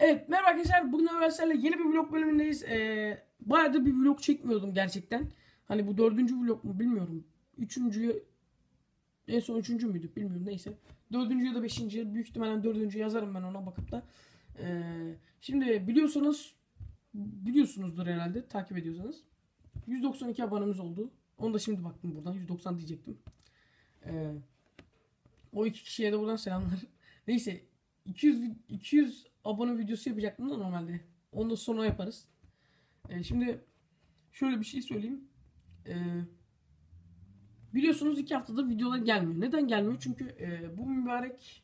Evet merhaba arkadaşlar bugün Ömersel'le yeni bir vlog bölümündeyiz. Ee, bayağıdır bir vlog çekmiyordum gerçekten. Hani bu dördüncü vlog mu bilmiyorum. Üçüncüyü en son üçüncü müydü bilmiyorum neyse. Dördüncü ya da beşinci büyük ihtimalle dördüncü yazarım ben ona bakıp da. Ee, şimdi biliyorsanız biliyorsunuzdur herhalde takip ediyorsanız. 192 abonemiz oldu. Onu da şimdi baktım buradan 190 diyecektim. Ee, o iki kişiye de buradan selamlar. Neyse 200 vi- 200 abone videosu yapacaktım da normalde. Onu da sonra yaparız. Ee, şimdi şöyle bir şey söyleyeyim. Ee, biliyorsunuz iki haftadır videolar gelmiyor. Neden gelmiyor? Çünkü e, bu mübarek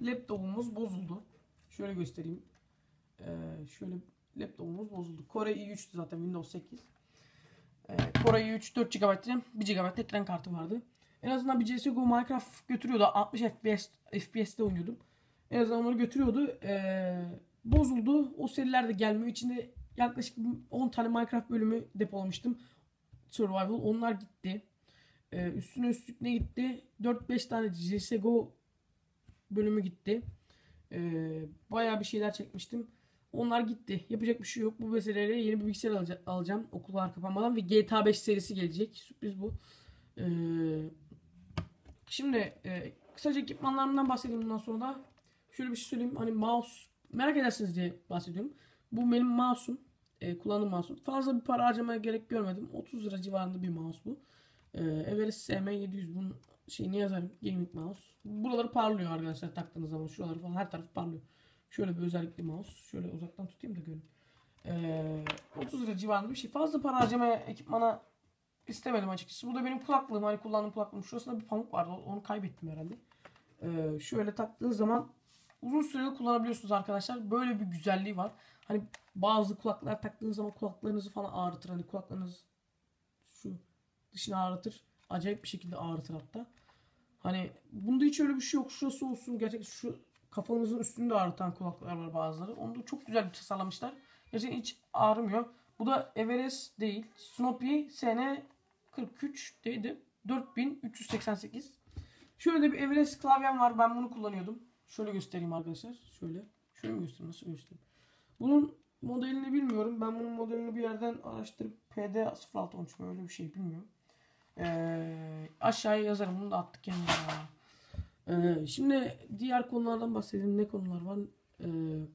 laptopumuz bozuldu. Şöyle göstereyim. Ee, şöyle laptopumuz bozuldu. Core i3'tü zaten Windows 8. Ee, Core i3 4 GB RAM, 1 GB ekran kartı vardı. En azından bir CSGO Minecraft götürüyordu. 60 FPS FPS'te oynuyordum. En azından onları götürüyordu. Ee, bozuldu. O seriler de gelmiyor. İçinde yaklaşık 10 tane Minecraft bölümü depolamıştım. Survival. Onlar gitti. Ee, üstüne üstlük ne gitti? 4-5 tane CSGO bölümü gitti. Ee, bayağı bir şeyler çekmiştim. Onlar gitti. Yapacak bir şey yok. Bu vesileyle yeni bir bilgisayar alca- alacağım. Okullar kapanmadan ve GTA 5 serisi gelecek. Sürpriz bu. Ee, şimdi e, kısaca ekipmanlarımdan bahsedeyim bundan sonra da. Şöyle bir şey söyleyeyim. Hani mouse merak edersiniz diye bahsediyorum. Bu benim mouse'um. E, kullandığım mouse'um. Fazla bir para harcamaya gerek görmedim. 30 lira civarında bir mouse bu. E, Everest SM700 bunun şeyini yazarım. Gaming mouse. Buraları parlıyor arkadaşlar taktığınız zaman. Şuraları falan her taraf parlıyor. Şöyle bir özellikli mouse. Şöyle uzaktan tutayım da görün. E, 30 lira civarında bir şey. Fazla para harcamaya ekipmana istemedim açıkçası. Bu da benim kulaklığım. Hani kullandığım kulaklığım. Şurasında bir pamuk vardı. Onu kaybettim herhalde. Ee, şöyle taktığınız zaman uzun süreli kullanabiliyorsunuz arkadaşlar. Böyle bir güzelliği var. Hani bazı kulaklar taktığınız zaman kulaklarınızı falan ağrıtır. Hani kulaklarınız şu dışını ağrıtır. Acayip bir şekilde ağrıtır hatta. Hani bunda hiç öyle bir şey yok. Şurası olsun. Gerçekten şu kafanızın üstünde ağrıtan kulaklar var bazıları. Onu da çok güzel bir tasarlamışlar. Gerçekten hiç ağrımıyor. Bu da Everest değil. Snoopy SN 43 deydi. 4388. Şöyle de bir Everest klavyem var. Ben bunu kullanıyordum. Şöyle göstereyim arkadaşlar. Şöyle. Şöyle mi göstereyim? Nasıl göstereyim? Bunun modelini bilmiyorum. Ben bunun modelini bir yerden araştırıp PD 0613 mu öyle bir şey bilmiyorum. Ee, aşağıya yazarım. Bunu da attık yanına. Ee, şimdi diğer konulardan bahsedelim. Ne konular var? Ee,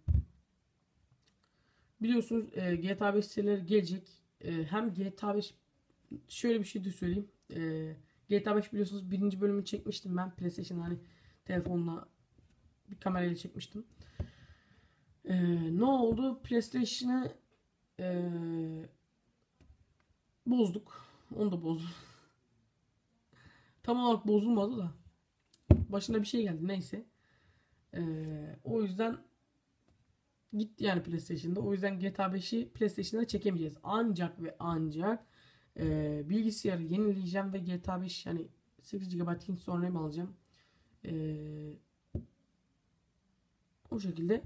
biliyorsunuz e, GTA 5 serileri gelecek. E, hem GTA 5 şöyle bir şey de söyleyeyim. E, GTA 5 biliyorsunuz birinci bölümünü çekmiştim ben. PlayStation hani telefonla bir kamerayla çekmiştim. E, ne oldu? PlayStation'ı e, bozduk. Onu da bozdum. Tam olarak bozulmadı da. Başına bir şey geldi neyse. E, o yüzden gitti yani PlayStation'da. O yüzden GTA 5'i PlayStation'da çekemeyeceğiz. Ancak ve ancak e, bilgisayarı yenileyeceğim ve GTA 5 yani 8 GB hint sonra RAM alacağım. E, o şekilde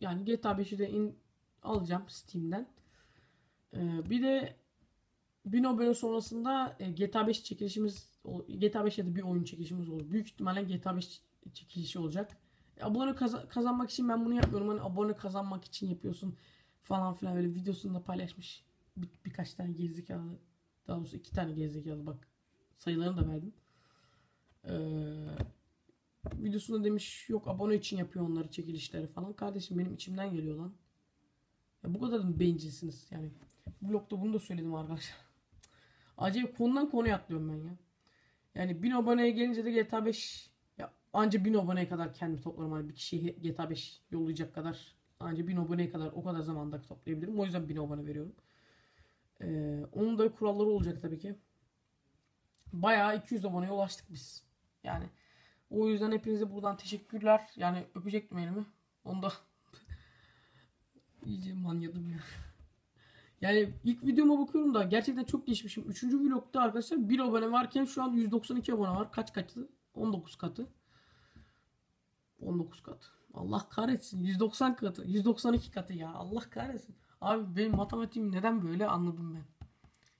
yani GTA 5'i de in, alacağım Steam'den. E, bir de 1000 abone sonrasında e, GTA 5 çekilişimiz GTA 5 ya da bir oyun çekilişimiz olur. Büyük ihtimalle GTA 5 çekilişi olacak. E, Abone kaza- kazanmak için ben bunu yapmıyorum. Hani abone kazanmak için yapıyorsun falan filan öyle videosunu da paylaşmış. Bir, birkaç tane gerizekalı daha doğrusu iki tane gerizekalı bak sayılarını da verdim. Ee, videosunda demiş yok abone için yapıyor onları çekilişleri falan. Kardeşim benim içimden geliyor lan. Ya bu kadar mı bencilsiniz yani. Blogda bunu da söyledim arkadaşlar. Acayip konudan konuya atlıyorum ben ya. Yani 1000 aboneye gelince de GTA 5 ya anca 1000 aboneye kadar kendi toplarım. Hani bir kişiye GTA 5 yollayacak kadar anca 1000 aboneye kadar o kadar zamanda toplayabilirim. O yüzden 1000 abone veriyorum. Ee, onun da kuralları olacak tabii ki. Bayağı 200 aboneye ulaştık biz. Yani o yüzden hepinize buradan teşekkürler. Yani öpecektim elimi. Onu da iyice manyadım ya. Yani ilk videoma bakıyorum da gerçekten çok geçmişim. Üçüncü vlogda arkadaşlar 1 abone varken şu an 192 abone var. Kaç katı? 19 katı. 19 katı. Allah kahretsin. 190 katı. 192 katı ya. Allah kahretsin. Abi benim matematiğim neden böyle anladım ben.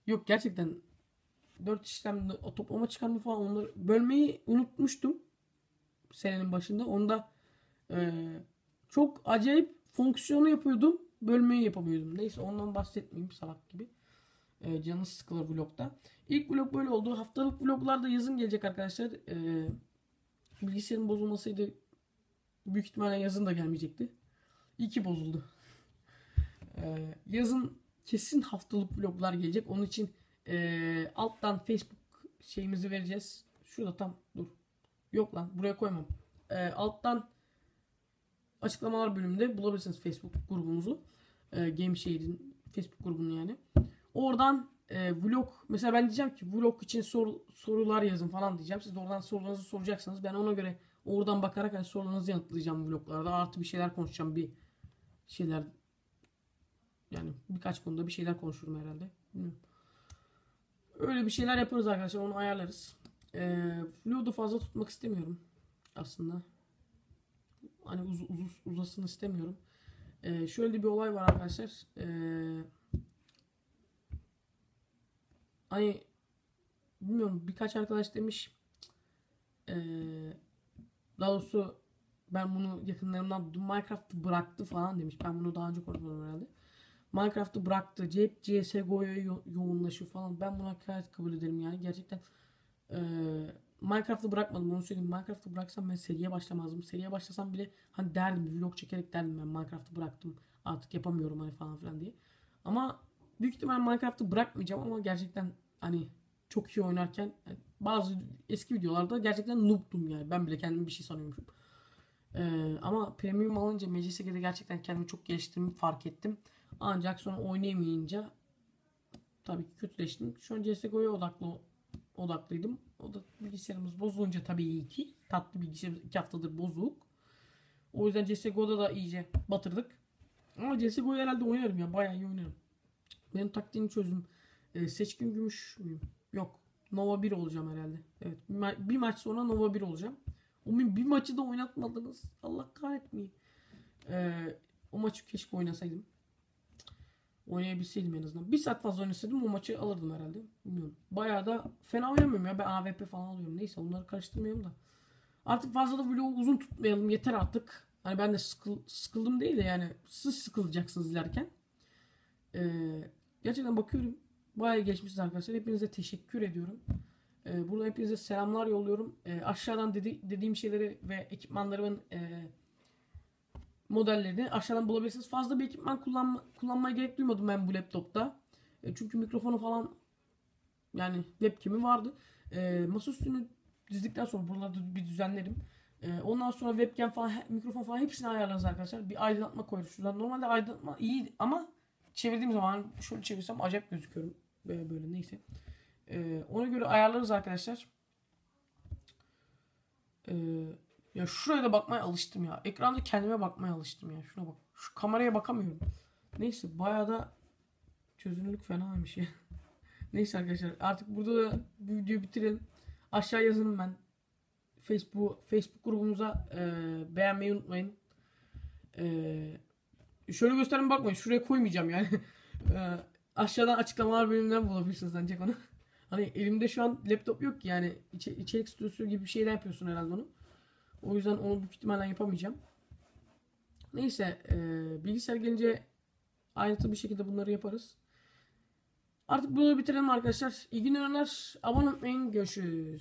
Yok gerçekten 4 işlem toplama çıkarma falan onları bölmeyi unutmuştum senenin başında. Onu da eee, çok acayip fonksiyonu yapıyordum. Bölmeyi yapamıyordum. Neyse ondan bahsetmeyeyim salak gibi. Ee, canınız sıkılır vlogda. İlk vlog böyle oldu. Haftalık vloglar da yazın gelecek arkadaşlar. Ee, bilgisayarın bozulmasıydı. Büyük ihtimalle yazın da gelmeyecekti. İyi bozuldu. Ee, yazın kesin haftalık vloglar gelecek. Onun için ee, alttan Facebook şeyimizi vereceğiz. Şurada tam dur. Yok lan buraya koymam. Ee, alttan açıklamalar bölümünde bulabilirsiniz Facebook grubumuzu. Ee, Game Shade'in Facebook grubunu yani. Oradan e, vlog mesela ben diyeceğim ki vlog için sor, sorular yazın falan diyeceğim. Siz de oradan sorularınızı soracaksınız. Ben ona göre oradan bakarak hani sorularınızı yanıtlayacağım vloglarda. Artı bir şeyler konuşacağım bir şeyler yani birkaç konuda bir şeyler konuşurum herhalde. Öyle bir şeyler yaparız arkadaşlar. Onu ayarlarız. Da fazla tutmak istemiyorum aslında. Hani uz, uz, uzasın istemiyorum. Ee, şöyle bir olay var arkadaşlar. Ee, hani bilmiyorum birkaç arkadaş demiş ee, daha doğrusu ben bunu yakınlarımdan duydum. Minecraft'ı bıraktı falan demiş. Ben bunu daha önce konuşmadım herhalde. Minecraft'ı bıraktı. Hep CSGO'ya yo- yoğunlaşıyor falan. Ben buna gayet kabul ederim yani. Gerçekten ee, Minecraft'ı bırakmadım onu söyleyeyim. Minecraft'ı bıraksam ben seriye başlamazdım. Seriye başlasam bile hani derdim vlog çekerek derdim ben Minecraft'ı bıraktım. Artık yapamıyorum hani falan filan diye. Ama büyük ihtimal Minecraft'ı bırakmayacağım ama gerçekten hani çok iyi oynarken yani bazı eski videolarda gerçekten noob'tum yani. Ben bile kendimi bir şey sanıyormuşum. Ee, ama premium alınca MCSG'de gerçekten kendimi çok geliştirdiğimi fark ettim. Ancak sonra oynayamayınca tabii ki kötüleştim. Şu an CSGO'ya odaklı odaklıydım. O da bilgisayarımız bozulunca tabii ki. Tatlı bilgisayarımız 2 haftadır bozuk. O yüzden CSGO'da da iyice batırdık. Ama CSGO'yu herhalde oynarım ya. Bayağı iyi oynarım. Benim taktiğimi çözdüm. Ee, seçkin gümüş müyüm? Yok. Nova 1 olacağım herhalde. Evet. Bir, ma- bir maç sonra Nova 1 olacağım. O bir maçı da oynatmadınız. Allah kahretmeyin. Ee, o maçı keşke oynasaydım. Oynayabilseydim en azından. Bir saat fazla oynasaydım o maçı alırdım herhalde. Bilmiyorum. Bayağı da fena oynamıyorum ya. Ben AWP falan alıyorum. Neyse onları karıştırmayalım da. Artık fazla da vlogu uzun tutmayalım. Yeter artık. Hani ben de sıkıl, sıkıldım değil de yani siz sıkılacaksınız izlerken. Ee, gerçekten bakıyorum. Bayağı geçmişiz arkadaşlar. Hepinize teşekkür ediyorum. Ee, burada hepinize selamlar yolluyorum. Ee, aşağıdan dedi, dediğim şeyleri ve ekipmanlarımın e, modellerini aşağıdan bulabilirsiniz. Fazla bir ekipman kullanma, kullanmaya gerek duymadım ben bu laptopta. E, çünkü mikrofonu falan yani webcam'i vardı. E, masaüstünü dizdikten sonra buralarda bir düzenlerim. E, ondan sonra webcam falan, mikrofon falan hepsini ayarlarız arkadaşlar. Bir aydınlatma koyarız şuradan. Normalde aydınlatma iyi ama çevirdiğim zaman şöyle çevirsem acayip gözüküyorum. Böyle, böyle neyse. E, ona göre ayarlarız arkadaşlar. E, ya şuraya da bakmaya alıştım ya. Ekranda kendime bakmaya alıştım ya. Şuna bak. Şu kameraya bakamıyorum. Neyse bayağı da çözünürlük fenaymış ya. Neyse arkadaşlar artık burada da bu videoyu bitirelim. Aşağı yazın ben. Facebook Facebook grubumuza e, beğenmeyi unutmayın. E, şöyle gösterme bakmayın. Şuraya koymayacağım yani. e, aşağıdan açıklamalar bölümünden bulabilirsiniz ancak onu. Hani elimde şu an laptop yok ki yani içe- içerik stüdyosu gibi bir şeyden yapıyorsun herhalde onu. O yüzden onu büyük ihtimalle yapamayacağım. Neyse e, bilgisayar gelince ayrıntılı bir şekilde bunları yaparız. Artık bunu bitirelim arkadaşlar. İyi günler. Abone olmayı. Görüşürüz.